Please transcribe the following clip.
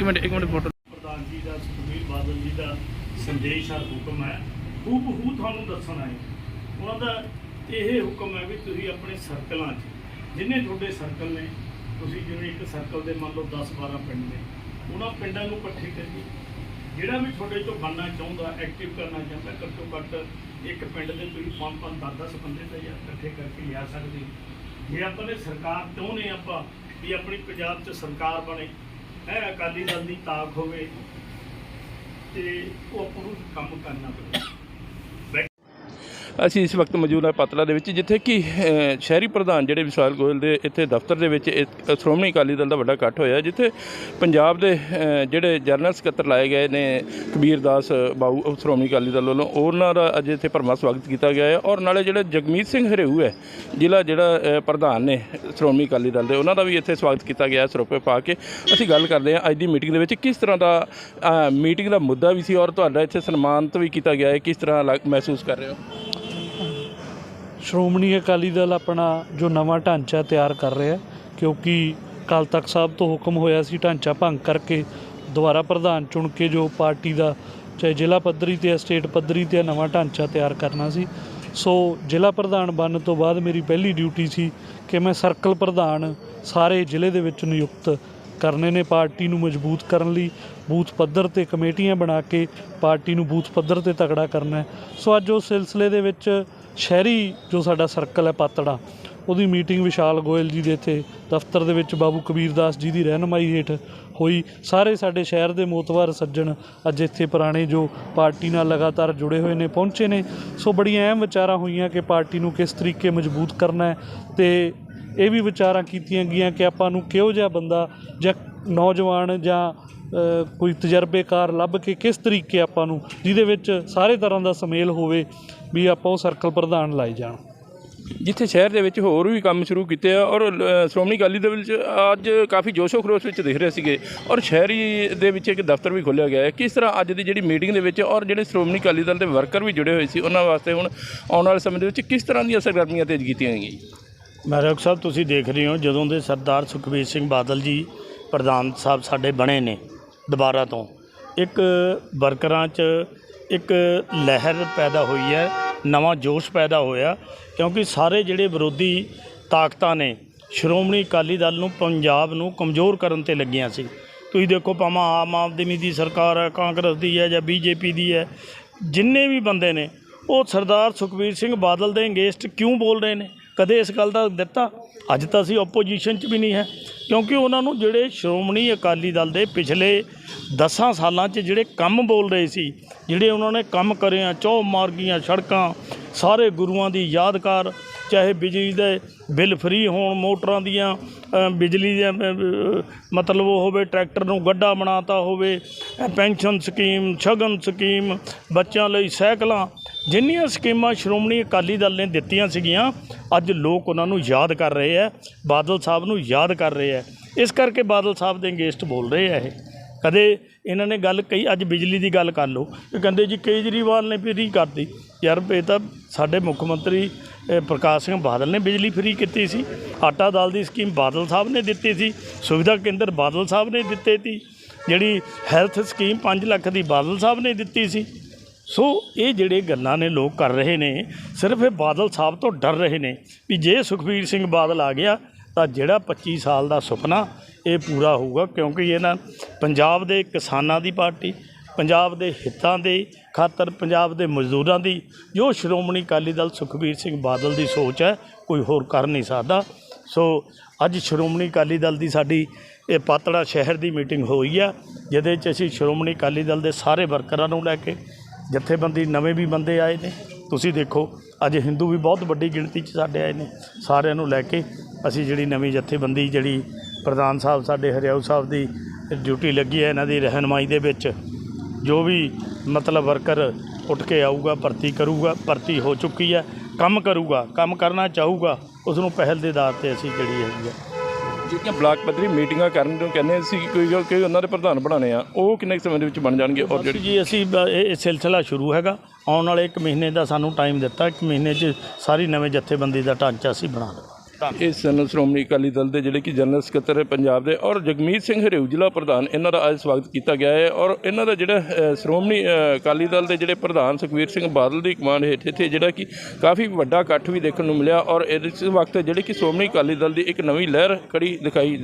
ਇੱਕ ਮਿੰਟ ਇੱਕ minute photo ਪ੍ਰਧਾਨ ਜੀ ਦਾ, ਸੁਖਬੀਰ ਬਾਦਲ ਜੀ ਦਾ ਸੰਦੇਸ਼ ਆ ਹੁਕਮ ਹੈ। ਖੂਬ ਹੂ ਤੁਹਾਨੂੰ ਦੱਸਣਾ ਹੈ। ਉਹਨਾਂ ਦਾ ਇਹ ਹੁਕਮ ਹੈ ਵੀ ਤੁਸੀਂ ਆਪਣੇ ਸਰਕਲਾਂ 'ਚ, ਜਿੰਨੇ ਤੁਹਾਡੇ ਸਰਕਲ ਨੇ, ਤੁਸੀਂ ਜਿਵੇਂ ਇੱਕ ਸਰਕਲ ਦੇ ਮੰਨ ਲਓ 10 12 ਪਿੰਡ ਨੇ, ਉਹਨਾਂ ਪਿੰਡਾਂ ਨੂੰ ਇਕੱਠੇ ਕਰੀਏ। ਜਿਹੜਾ ਵੀ ਤੁਹਾਡੇ ਤੋਂ ਬਣਨਾ ਚਾਹੁੰਦਾ ਐਕਟਿਵ ਕਰਨਾ ਚਾਹੁੰਦਾ, ਘੱਟੋ ਘੱਟ ਇੱਕ ਪਿੰਡ ਦੇ ਤੁਸੀਂ ਪੰਜ ਪੰਜ 10 10 ਬੰਦੇ ਤਾਂ ਯਾਰ ਇਕੱਠੇ ਕਰਕੇ ਲਿਆ ਸਕਦੇ ਜੇ ਆਪਾਂ ਨੇ ਸਰਕਾਰ ਚਾਹੁੰਦੇ ਆਪਾਂ ਵੀ ਆਪਣੀ ਪੰਜਾਬ 'ਚ ਸਰਕਾਰ ਬਣੇ ਹੈ ਅਕਾਲੀ ਦਲ ਦੀ ਤਾਕ ਹੋਵੇ ਤੇ ਉਹ ਆਪਾਂ ਨੂੰ ਕੰਮ ਕਰਨਾ ਪਵੇ ਅਸੀਂ ਇਸ ਵਕਤ ਮੌਜੂਦ ਹਾਂ ਪਤਲਾ ਦੇ ਵਿੱਚ, ਜਿੱਥੇ ਕਿ ਸ਼ਹਿਰੀ ਪ੍ਰਧਾਨ ਜਿਹੜੇ ਵਿਸ਼ਾਲ ਗੋਇਲ ਦੇ ਇੱਥੇ ਦਫ਼ਤਰ ਦੇ ਵਿੱਚ ਸ਼੍ਰੋਮਣੀ ਅਕਾਲੀ ਦਲ ਦਾ ਵੱਡਾ ਇਕੱਠ ਹੋਇਆ, ਜਿੱਥੇ ਪੰਜਾਬ ਦੇ ਜਿਹੜੇ ਜਨਰਲ ਸਕੱਤਰ ਲਾਏ ਗਏ ਨੇ ਕਬੀਰ ਦਾਸ ਬਾਊ ਸ਼੍ਰੋਮਣੀ ਅਕਾਲੀ ਦਲ ਵੱਲੋਂ, ਉਹਨਾਂ ਦਾ ਅੱਜ ਇੱਥੇ ਭਰਮਾ ਸਵਾਗਤ ਕੀਤਾ ਗਿਆ ਹੈ ਔਰ ਨਾਲੇ ਜਿਹੜਾ ਜਗਮੀਤ ਸਿੰਘ ਹਰੇਊ ਹੈ, ਜ਼ਿਲ੍ਹਾ ਜਿਹੜਾ ਪ੍ਰਧਾਨ ਨੇ ਸ਼੍ਰੋਮਣੀ ਅਕਾਲੀ ਦਲ ਦੇ, ਉਹਨਾਂ ਦਾ ਵੀ ਇੱਥੇ ਸਵਾਗਤ ਕੀਤਾ ਗਿਆ ਸਰੋਪੇ ਪਾ ਕੇ। ਅਸੀਂ ਗੱਲ ਕਰਦੇ ਹਾਂ ਅੱਜ ਦੀ ਮੀਟਿੰਗ ਦੇ ਵਿੱਚ, ਕਿਸ ਤਰ੍ਹਾਂ ਦਾ ਮੀਟਿੰਗ ਦਾ ਮੁੱਦਾ ਵੀ ਸੀ ਔਰ ਤੁਹਾਡਾ ਇੱਥੇ ਸਨਮਾਨਿਤ ਵੀ ਕੀਤਾ ਗਿਆ ਹੈ, ਕਿਸ ਤਰ੍ਹਾਂ ਲੱਗ- ਮਹਿਸੂਸ ਕਰ ਰਹੇ ਹੋ? ਸ਼੍ਰੋਮਣੀ ਅਕਾਲੀ ਦਲ ਆਪਣਾ ਜੋ ਨਵਾਂ ਢਾਂਚਾ ਤਿਆਰ ਕਰ ਰਿਹਾ ਕਿਉਂਕਿ ਅਕਾਲ ਤਖਤ ਸਾਹਿਬ ਤੋਂ ਹੁਕਮ ਹੋਇਆ ਸੀ ਢਾਂਚਾ ਭੰਗ ਕਰਕੇ ਦੁਬਾਰਾ ਪ੍ਰਧਾਨ ਚੁਣ ਕੇ ਜੋ ਪਾਰਟੀ ਦਾ, ਚਾਹੇ ਜ਼ਿਲ੍ਹਾ ਪੱਧਰੀ ਤੇ ਸਟੇਟ ਪੱਧਰੀ ਤੇ ਨਵਾਂ ਢਾਂਚਾ ਤਿਆਰ ਕਰਨਾ ਸੀ। ਸੋ ਜ਼ਿਲ੍ਹਾ ਪ੍ਰਧਾਨ ਬਣਨ ਤੋਂ ਬਾਅਦ ਮੇਰੀ ਪਹਿਲੀ ਡਿਊਟੀ ਸੀ ਕਿ ਮੈਂ ਸਰਕਲ ਪ੍ਰਧਾਨ ਸਾਰੇ ਜ਼ਿਲ੍ਹੇ ਦੇ ਵਿੱਚ ਨਿਯੁਕਤ ਕਰਨੇ ਨੇ ਪਾਰਟੀ ਨੂੰ ਮਜ਼ਬੂਤ ਕਰਨ ਲਈ, ਬੂਥ ਪੱਧਰ ਤੇ ਕਮੇਟੀਆਂ ਬਣਾ ਕੇ ਪਾਰਟੀ ਨੂੰ ਬੂਥ ਪੱਧਰ ਤੇ ਤਕੜਾ ਕਰਨਾ ਸੋ ਅੱਜ ਉਸ ਸਿਲਸਿਲੇ ਦੇ ਵਿੱਚ ਸ਼ਹਿਰੀ ਜੋ ਸਾਡਾ ਸਰਕਲ ਹੈ ਪਾਤੜਾ, ਉਹਦੀ ਮੀਟਿੰਗ ਵਿਸ਼ਾਲ ਗੋਇਲ ਜੀ ਦੇ ਇੱਥੇ, ਦਫ਼ਤਰ ਦੇ ਵਿੱਚ ਬਾਬੂ ਕਬੀਰ ਦਾਸ ਜੀ ਦੀ ਰਹਿਨਮਾਈ ਹੇਠ ਹੋਈ। ਸਾਰੇ ਸਾਡੇ ਸ਼ਹਿਰ ਦੇ ਮੋਤਵਾਰ ਸੱਜਣ ਅੱਜ ਇੱਥੇ ਪੁਰਾਣੇ ਜੋ ਪਾਰਟੀ ਨਾਲ ਲਗਾਤਾਰ ਜੁੜੇ ਹੋਏ ਨੇ, ਪਹੁੰਚੇ ਨੇ। ਸੋ ਬੜੀਆਂ ਅਹਿਮ ਵਿਚਾਰਾਂ ਹੋਈਆਂ ਕਿ ਪਾਰਟੀ ਨੂੰ ਕਿਸ ਤਰੀਕੇ ਮਜ਼ਬੂਤ ਕਰਨਾ ਹੈ ਤੇ ਇਹ ਵੀ ਵਿਚਾਰਾਂ ਕੀਤੀਆਂ ਗਈਆਂ ਕਿ ਆਪਾਂ ਨੂੰ ਕਿਹੋ ਜਿਹਾ ਬੰਦਾ ਜਾਂ ਨੌਜਵਾਨ ਜਾਂ ਕੋਈ ਤਜਰਬੇਕਾਰ ਲੱਭ ਕੇ ਕਿਸ ਤਰੀਕੇ ਆਪਾਂ ਨੂੰ ਜਿਹਦੇ ਵਿੱਚ ਸਾਰੇ ਤਰ੍ਹਾਂ ਦਾ ਸਮੇਲ ਹੋਵੇ ਵੀ ਆਪਾਂ ਉਹ ਸਰਕਲ ਪ੍ਰਧਾਨ ਲਾਏ ਜਾਣ। ਜਿੱਥੇ ਸ਼ਹਿਰ ਦੇ ਵਿੱਚ ਹੋਰ ਵੀ ਕੰਮ ਸ਼ੁਰੂ ਕੀਤੇ ਆ ਔਰ ਸ਼੍ਰੋਮਣੀ ਅਕਾਲੀ ਦਲ ਵਿੱਚ ਅੱਜ ਕਾਫੀ ਜੋਸ਼ੋ ਖਰੋਸ਼ ਵਿੱਚ ਦਿਖ ਰਹੇ ਸੀਗੇ ਔਰ ਸ਼ਹਿਰੀ ਦੇ ਵਿੱਚ ਇੱਕ ਦਫ਼ਤਰ ਵੀ ਖੋਲ੍ਹਿਆ ਗਿਆ ਹੈ। ਕਿਸ ਤਰ੍ਹਾਂ ਅੱਜ ਦੀ ਜਿਹੜੀ ਮੀਟਿੰਗ ਦੇ ਵਿੱਚ ਔਰ ਜਿਹੜੇ ਸ਼੍ਰੋਮਣੀ ਅਕਾਲੀ ਦਲ ਦੇ ਵਰਕਰ ਵੀ ਜੁੜੇ ਹੋਏ ਸੀ ਉਹਨਾਂ ਵਾਸਤੇ ਹੁਣ ਆਉਣ ਵਾਲੇ ਸਮੇਂ ਦੇ ਵਿੱਚ ਕਿਸ ਤਰ੍ਹਾਂ ਦੀਆਂ ਸਰਗਰਮੀਆਂ ਤੇਜ਼ ਕੀਤੀਆਂ ਗਈਆਂ ਮਹਾਰਾਜ ਸਾਹਿਬ ਤੁਸੀਂ ਦੇਖ ਰਹੇ ਹੋ ਜਦੋਂ ਦੇ ਸਰਦਾਰ ਸੁਖਬੀਰ ਸਿੰਘ ਬਾਦਲ ਜੀ ਪ੍ਰਧਾਨ ਸਾਹਿਬ ਸਾਡੇ ਬਣੇ ਨੇ ਦੁਬਾਰਾ ਤੋਂ। ਇੱਕ ਵਰਕਰਾਂ 'ਚ ਇੱਕ ਲਹਿਰ ਪੈਦਾ ਹੋਈ ਹੈ, ਨਵਾਂ ਜੋਸ਼ ਪੈਦਾ ਹੋਇਆ, ਕਿਉਂਕਿ ਸਾਰੇ ਜਿਹੜੇ ਵਿਰੋਧੀ ਤਾਕਤਾਂ ਨੇ, ਸ਼੍ਰੋਮਣੀ ਅਕਾਲੀ ਦਲ ਨੂੰ ਪੰਜਾਬ ਨੂੰ ਕਮਜ਼ੋਰ ਕਰਨ ਤੇ ਲੱਗੀਆਂ ਸੀ। ਤੁਸੀਂ ਦੇਖੋ ਭਾਵੇਂ ਆਮ ਆਦਮੀ ਦੀ ਸਰਕਾਰ ਹੈ, ਕਾਂਗਰਸ ਦੀ ਹੈ ਜਾਂ ਬੀਜੇਪੀ ਦੀ ਹੈ, ਜਿੰਨੇ ਵੀ ਬੰਦੇ ਨੇ, ਉਹ ਸਰਦਾਰ ਸੁਖਬੀਰ ਸਿੰਘ ਬਾਦਲ ਦੇ ਅਗੇਂਸਟ ਕਿਉਂ ਬੋਲ ਰਹੇ ਨੇ? ਕਦੇ ਇਸ ਗੱਲ ਦਾ ਦਿੱਤਾ? ਅੱਜ ਤਾਂ ਅਸੀਂ ਆਪੋਜੀਸ਼ਨ 'ਚ ਵੀ ਨਹੀਂ ਹੈ। ਕਿਉਂਕਿ ਉਹਨਾਂ ਨੂੰ ਜਿਹੜੇ ਸ਼੍ਰੋਮਣੀ ਅਕਾਲੀ ਦਲ ਦੇ ਪਿਛਲੇ 10 ਸਾਲਾਂ 'ਚ ਜਿਹੜੇ ਕੰਮ ਬੋਲ ਰਹੇ ਸੀ, ਜਿਹੜੇ ਉਹਨਾਂ ਨੇ ਕੰਮ ਕਰੇ ਆ ਚੌ ਮਾਰਗੀਆਂ ਸੜਕਾਂ, ਸਾਰੇ ਗੁਰੂਆਂ ਦੀ ਯਾਦਗਾਰ ਚਾਹੇ ਬਿਜਲੀ ਦੇ ਬਿੱਲ ਫ੍ਰੀ ਹੋਣ, ਮੋਟਰਾਂ ਦੀਆਂ ਬਿਜਲੀ ਦੇ ਮਤਲਬ ਉਹ ਹੋਵੇ, ਟਰੈਕਟਰ ਨੂੰ ਗੱਡਾ ਬਣਾਤਾ ਹੋਵੇ ਪੈਨਸ਼ਨ ਸਕੀਮ, ਸ਼ਗਨ ਸਕੀਮ, ਬੱਚਿਆਂ ਲਈ ਸਾਈਕਲਾਂ, ਜਿੰਨੀਆਂ ਸਕੀਮਾਂ ਸ਼੍ਰੋਮਣੀ ਅਕਾਲੀ ਦਲ ਨੇ ਦਿੱਤੀਆਂ ਸੀਗੀਆਂ, ਅੱਜ ਲੋਕ ਉਹਨਾਂ ਨੂੰ ਯਾਦ ਕਰ ਰਹੇ ਆ, ਬਾਦਲ ਸਾਹਿਬ ਨੂੰ ਯਾਦ ਕਰ ਰਹੇ ਆ। ਇਸ ਕਰਕੇ ਬਾਦਲ ਸਾਹਿਬ ਦੇ ਅਗੇਂਸਟ ਬੋਲ ਰਹੇ ਆ ਇਹ। ਕਦੇ ਇਹਨਾਂ ਨੇ ਗੱਲ ਕਹੀ, ਅੱਜ ਬਿਜਲੀ ਦੀ ਗੱਲ ਕਰ ਲਓ। ਇਹ ਕਹਿੰਦੇ ਜੀ ਕੇਜਰੀਵਾਲ ਨੇ ਫ੍ਰੀ ਕਰਤੀ। ਯਾਰ ਇਹ ਤਾਂ ਸਾਡੇ ਮੁੱਖ ਮੰਤਰੀ ਪ੍ਰਕਾਸ਼ ਸਿੰਘ ਬਾਦਲ ਨੇ ਬਿਜਲੀ ਫ੍ਰੀ ਕੀਤੀ ਸੀ। ਆਟਾ ਦਾਲ ਦੀ ਸਕੀਮ ਬਾਦਲ ਸਾਹਿਬ ਨੇ ਦਿੱਤੀ ਸੀ। ਸੁਵਿਧਾ ਕੇਂਦਰ ਬਾਦਲ ਸਾਹਿਬ ਨੇ ਦਿੱਤੇ ਸੀ। ਜਿਹੜੀ ਹੈਲਥ ਸਕੀਮ 5 ਲੱਖ ਦੀ ਬਾਦਲ ਸਾਹਿਬ ਨੇ ਦਿੱਤੀ ਸੀ। ਸੋ ਇਹ ਜਿਹੜੇ ਗੱਲਾਂ ਨੇ ਲੋਕ ਕਰ ਰਹੇ ਨੇ, ਸਿਰਫ ਇਹ ਬਾਦਲ ਸਾਹਿਬ ਤੋਂ ਡਰ ਰਹੇ ਨੇ ਵੀ ਜੇ ਸੁਖਬੀਰ ਸਿੰਘ ਬਾਦਲ ਆ ਗਿਆ ਤਾਂ ਜਿਹੜਾ 25 ਸਾਲ ਦਾ ਸੁਪਨਾ ਇਹ ਪੂਰਾ ਹੋਊਗਾ, ਕਿਉਂਕਿ ਇਹਨਾਂ ਪੰਜਾਬ ਦੇ ਕਿਸਾਨਾਂ ਦੀ ਪਾਰਟੀ, ਪੰਜਾਬ ਦੇ ਹਿੱਤਾਂ ਦੇ ਖਾਤਰ ਪੰਜਾਬ ਦੇ ਮਜ਼ਦੂਰਾਂ ਦੀ, ਜੋ ਸ਼੍ਰੋਮਣੀ ਅਕਾਲੀ ਦਲ ਸੁਖਬੀਰ ਸਿੰਘ ਬਾਦਲ ਦੀ ਸੋਚ ਹੈ, ਕੋਈ ਹੋਰ ਕਰ ਨਹੀਂ ਸਕਦਾ। ਸੋ ਅੱਜ ਸ਼੍ਰੋਮਣੀ ਅਕਾਲੀ ਦਲ ਦੀ ਸਾਡੀ ਇਹ ਪਾਤੜਾ ਸ਼ਹਿਰ ਦੀ ਮੀਟਿੰਗ ਹੋਈ ਆ, ਜਿਹਦੇ 'ਚ ਅਸੀਂ ਸ਼੍ਰੋਮਣੀ ਅਕਾਲੀ ਦਲ ਦੇ ਸਾਰੇ ਵਰਕਰਾਂ ਨੂੰ ਲੈ ਕੇ ਜਥੇਬੰਦੀ ਨਵੇਂ ਵੀ ਬੰਦੇ ਆਏ ਨੇ। ਤੁਸੀਂ ਦੇਖੋ, ਅੱਜ ਹਿੰਦੂ ਵੀ ਬਹੁਤ ਵੱਡੀ ਗਿਣਤੀ 'ਚ ਸਾਡੇ ਆਏ ਨੇ, ਸਾਰਿਆਂ ਨੂੰ ਲੈ ਕੇ ਅਸੀਂ ਜਿਹੜੀ ਨਵੀਂ ਜਥੇਬੰਦੀ ਜਿਹੜੀ ਪ੍ਰਧਾਨ ਸਾਹਿਬ ਸਾਡੇ ਹਰਿਆਊ ਸਾਹਿਬ ਦੀ ਡਿਊਟੀ ਲੱਗੀ ਹੈ ਇਹਨਾਂ ਦੀ ਰਹਿਨਮਾਈ ਦੇ ਵਿੱਚ ਜੋ ਵੀ ਮਤਲਬ ਵਰਕਰ ਉੱਠ ਕੇ ਆਊਗਾ ਭਰਤੀ ਕਰੂਗਾ ਭਰਤੀ ਹੋ ਚੁੱਕੀ ਹੈ ਕੰਮ ਕਰੂਗਾ ਕੰਮ ਕਰਨਾ ਚਾਹੂਗਾ ਉਸ ਨੂੰ ਪਹਿਲ ਦੇ ਆਧਾਰ ਤੇ ਅਸੀਂ ਜਿਹੜੀ ਹੈਗੀ ਆ ਜਿਹੜੀਆਂ ਬਲਾਕ ਪੱਧਰੀ ਮੀਟਿੰਗਾਂ ਕਰਨ ਨੂੰ ਕਹਿੰਦੇ ਸੀ ਕੋਈ ਕੋਈ ਉਹਨਾਂ ਦੇ ਪ੍ਰਧਾਨ ਬਣਾਉਣੇ ਆ ਉਹ ਕਿੰਨੇ ਕੁ ਸਮੇਂ ਦੇ ਵਿੱਚ ਬਣ ਜਾਣਗੇ ਔਰ ਜਿਹੜੀ ਜੀ ਅਸੀਂ ਬ- ਇਹ ਇਹ ਸਿਲਸਿਲਾ ਸ਼ੁਰੂ ਹੈਗਾ ਆਉਣ ਵਾਲੇ 1 ਮਹੀਨੇ ਦਾ ਸਾਨੂੰ ਟਾਈਮ ਦਿੱਤਾ 1 ਮਹੀਨੇ 'ਚ ਸਾਰੀ ਨਵੇਂ ਜਥੇਬੰਦੀ ਦਾ ਢਾਂਚਾ ਅਸੀਂ ਬਣਾ ਲਵਾਂਗੇ ਇਸ ਸਨ ਸ਼੍ਰੋਮਣੀ ਅਕਾਲੀ ਦਲ ਦੇ ਜਿਹੜੇ ਕਿ ਜਨਰਲ ਸਕੱਤਰ ਹੈ ਪੰਜਾਬ ਦੇ ਔਰ ਜਗਮੀਤ ਸਿੰਘ ਹਰਿਊ, ਜ਼ਿਲ੍ਹਾ ਪ੍ਰਧਾਨ, ਇਹਨਾਂ ਦਾ ਅੱਜ ਸਵਾਗਤ ਕੀਤਾ ਗਿਆ ਹੈ ਔਰ ਇਹਨਾਂ ਦਾ ਜਿਹੜਾ ਸ਼੍ਰੋਮਣੀ ਅਕਾਲੀ ਦਲ ਦੇ ਜਿਹੜੇ ਪ੍ਰਧਾਨ ਸੁਖਬੀਰ ਸਿੰਘ ਬਾਦਲ ਦੀ ਕਮਾਂਡ ਹੇਠ ਇੱਥੇ ਜਿਹੜਾ ਕਿ ਕਾਫੀ ਵੱਡਾ ਇਕੱਠ ਵੀ ਦੇਖਣ ਨੂੰ ਮਿਲਿਆ ਔਰ ਇਸ ਵਕਤ ਜਿਹੜੇ ਕਿ ਸ਼੍ਰੋਮਣੀ ਅਕਾਲੀ ਦਲ ਦੀ ਇੱਕ ਨਵੀਂ ਲਹਿਰ ਖੜੀ ਦਿਖਾਈ